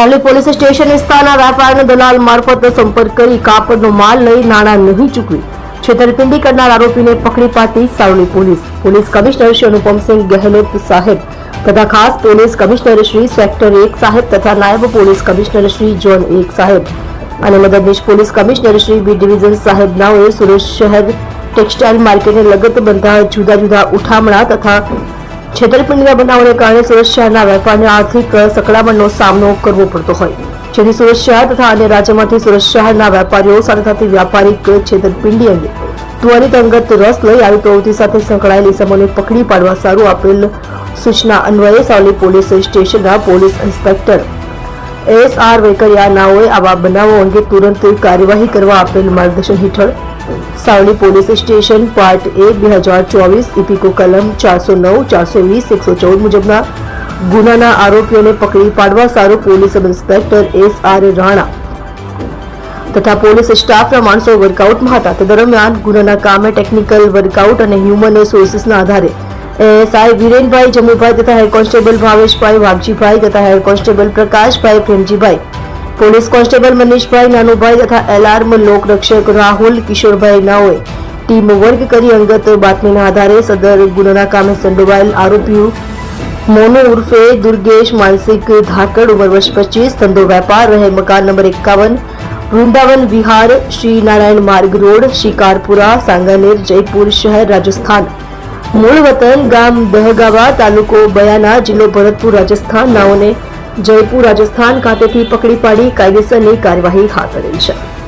Savli police station વિસ્તારના વેપારના દલાલ મારફત સંપર્ક કરી કાપડનો માલ લઈ નાણાં નહીં ચૂકવી. છેતરપિંડી કરનાર આરોપીને પકડી પાડતી Savli police. Police commissioner Shri Anupamsinh Gahlot સાહેબ તથા ખાસ પોલીસ કમિશનર શ્રી સેક્ટર એક સાહેબ તથા નાયબ પોલીસ કમિશનર શ્રી જોન એક સાહેબ અને મદદનીશ police commissioner Shri B division સાહેબ નાઓએ સુરત શહેર ટેક્સટાઇલ માર્કેટને લગત બંધા જુદા જુદા ઉઠામણા તથા છેતરપિંડીના બનાવોને કારણે સુરત શહેરના વેપારને આર્થિક સંકળામણનો સામનો કરવો પડતો હોય. જેથી સુરત શહેર તથા અન્ય રાજ્યમાંથી સુરત શહેરના વેપારીઓ સાથે થતી વ્યાપારિક છેતરપિંડી અંગે ત્વરિત અંગત રસ લઈ આવી પ્રવૃત્તિ સાથે સંકળાયેલી સમૂહને પકડી પાડવા સારું આપેલ સૂચના અન્વયે સાવલી પોલીસ સ્ટેશનના police inspector S R Vekariya નાઓએ આવા બનાવો અંગે તુરંત કાર્યવાહી કરવા આપેલ માર્ગદર્શન હેઠળ Savli police station part A, બે હજાર ચોવીસ, ઇપીકો કલમ ચારસો નવ, ચારસો વીસ, એકસો ચૌદ મુજબના ગુનાના આરોપીઓને પકડી પાડવા સારું police sub inspector S R Rana તથા પોલીસ સ્ટાફના માણસો વર્કઆઉટમાં હતા તે દરમિયાન ગુનાના કામે ટેકનિકલ વર્કઆઉટ અને હ્યુમન રિસોર્સિસના આધારે એએસઆઈ વિરેનભાઈ જમુભાઈ તથા હેડ કોન્સ્ટેબલ ભાવેશભાઈ વાઘજીભાઈ તથા head constable Prakashbhai Premjibhai police constable મનીષભાઈ નાનુભાઈ તથા એલાર્મ લોકરક્ષક રાહુલ કિશોરભાઈ નાઓએ ટીમ વર્ક કરી અંગત બાતમીના આધારે સદર ગુનાના કામે સંડોવાયેલ આરોપીઓ મોનુ ઉર્ફે દુર્ગેશ માનસિક ધાકડ ઉંમર વર્ષ પચીસ ધંધો વેપાર રહે મકાન નંબર એકાવન વૃંદાવન વિહાર શ્રી નારાયણ માર્ગ રોડ શિકારપુરા સાંગાનેર જયપુર શહેર રાજસ્થાન મૂળ વતન ગામ દહગાવા તાલુકો બયાના જિલ્લો ભરતપુર રાજસ્થાન નાઓને જયપુર રાજસ્થાન ખાતેથી પકડી પાડી કાયદેસરની કાર્યવાહી હાથ ધરી છે.